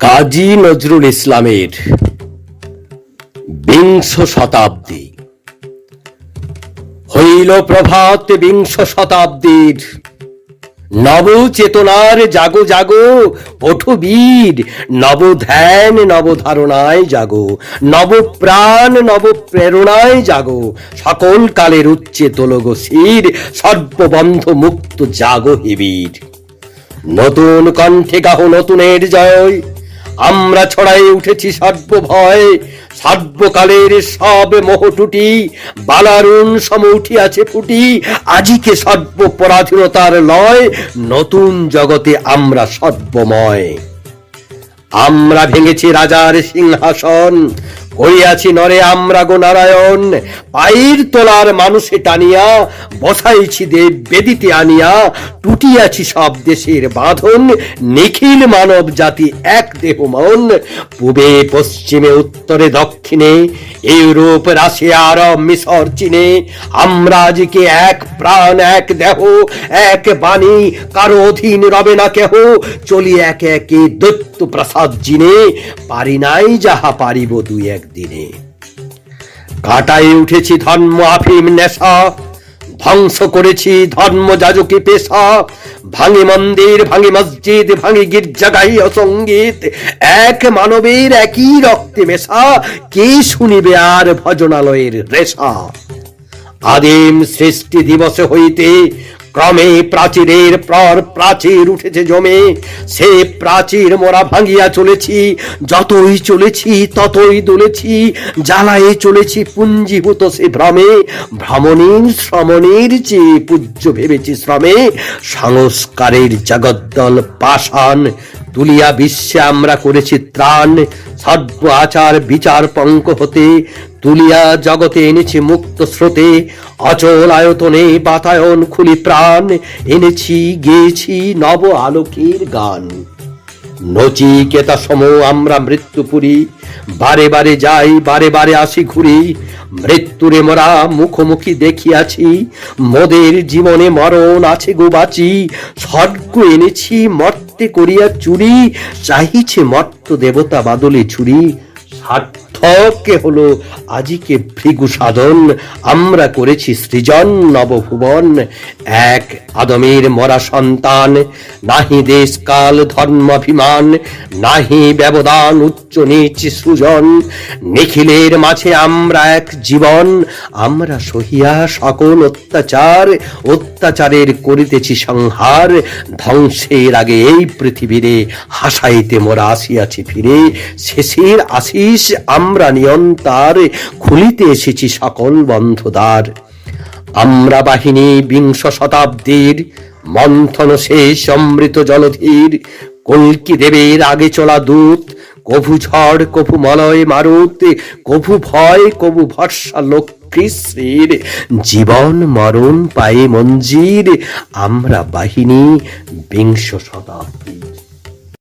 কাজী নজরুল ইসলামের বিংশ শতাব্দী। হইল প্রভাত বিংশ শতাব্দীর। নব চেতনার জাগো জাগো ওঠো বীর নব ধ্যান নব ধারণায় জাগো নব প্রাণ নব প্রেরণায় জাগো, সকল কালের উচ্চে তোলগো শির সর্ববন্ধ মুক্ত জাগো হিবীর। নতুন কণ্ঠে গাহ নতুনের জয়। আমরা ছড়াই উঠেছি সর্বভয়। সর্বকালের সব মোহটুটি বালারুণ সম উঠিয়াছে ফুটি। আজিকে সর্বপরাধীনতার লয়, নতুন জগতে আমরা সর্বময়। আমরা ভেঙেছি রাজার সিংহাসন করিয়াছি নরে আমরা গো নারায়ণ। পায়ের তোলার মানুষে টানিয়া, বসাইছি দেব বেদিতে আনিয়া, টুটিয়াছি সব দেশের বাঁধন। নিখিল মানব জাতি এক দেহ মন, পূবে, পশ্চিমে, উত্তরে, দক্ষিণে। ইউরোপ রাশিয়া আরব মিশর চীনে, আমরা আজকে এক প্রাণ, এক দেহ, এক বাণী, কারও অধীন রবে না কেহ। চলি একে একে দৈত্য প্রসাদ জিনে, পারি নাই যাহা পারিব দুই একদিনে কাটাই উঠেছি ধর্ম আফিম নেশা, ধ্বংস করেছি ধর্ম যাজকি পেশা, ভাঙি মন্দির, ভাঙি মসজিদ, ভাঙি গির্জা গাই সংগীত এক মানবের একই রক্তে মেশা, কে শুনিবে আর ভজনালয়ের রেশা? আদিম সৃষ্টি দিবসে হইতে ক্রমে প্রাচীরের পর প্রাচীর উঠেছে জমে। সে প্রাচীর মোরা ভাঙ্গিয়া চলেছি, যতই চলেছি ততই দলেছি, জ্বালায়ে চলেছি পুঞ্জীভূত সে ভ্রমে। ভ্রমণীর শ্রমণের যে পূজ্য ভেবেছি শ্রমে। সংস্কারের জগদ্দল পাষাণ তুলিয়া বিশ্বে আমরা করেছি ত্রাণ সর্ব আচার, বিচার, পঙ্ক হতে। তুলিয়া জগতে এনেছি মুক্ত স্রোতে, অচল আয়তনে বাতায়ন খুলি প্রাণ। এনেছি, গেয়েছি নব আলোকের গান। নচিকেতা সম আমরা মৃত্যু মৃত্যুপুরী বারে বারে যাই, বারে বারে আসি ঘুরি। মৃত্যুরে মরা মুখোমুখি দেখিয়াছি। মদের জীবনে মরণ আছে গো বাঁচি। স্বর্গ এনেছি, মর্তে করিয়া চুরি। চাহিছে মর্ত দেবতা বাদলে ছুরি। সার্থকে হলো আজিকে ভৃগু সাধন, আমরা করেছি সৃজন নবভুবন। এক আদমের মরা সন্তান, নাহি দেশ কাল ধর্মাভিমান, নাহি ব্যবধান উচ্চ নিচ সুজন। নিখিলের মাঝে আমরা এক জীবন, আমরা সহিয়া সকল অত্যাচার, অত্যাচারের করিতেছি সংহার। ধ্বংসের আগে এই পৃথিবীরে হাসাইতে মোরা আসিয়াছি ফিরে, শেষের আশিস আমরা নিয়ন্তার খুলিতে এসেছি সকল বন্ধদ্বার আমরা বাহিনী বিংশ শতাব্দীর, মন্থন শেষ অমৃত জলধীর, কল্কি দেবের আগে চলা দূত, কভু ঝড়, কভু মলয় মারুত, কভু ভয়, কভু ভরসা লক্ষ্মী শ্রীর জীবন মরণ পায়ে মঞ্জির, আমরা বাহিনী বিংশ শতাব্দী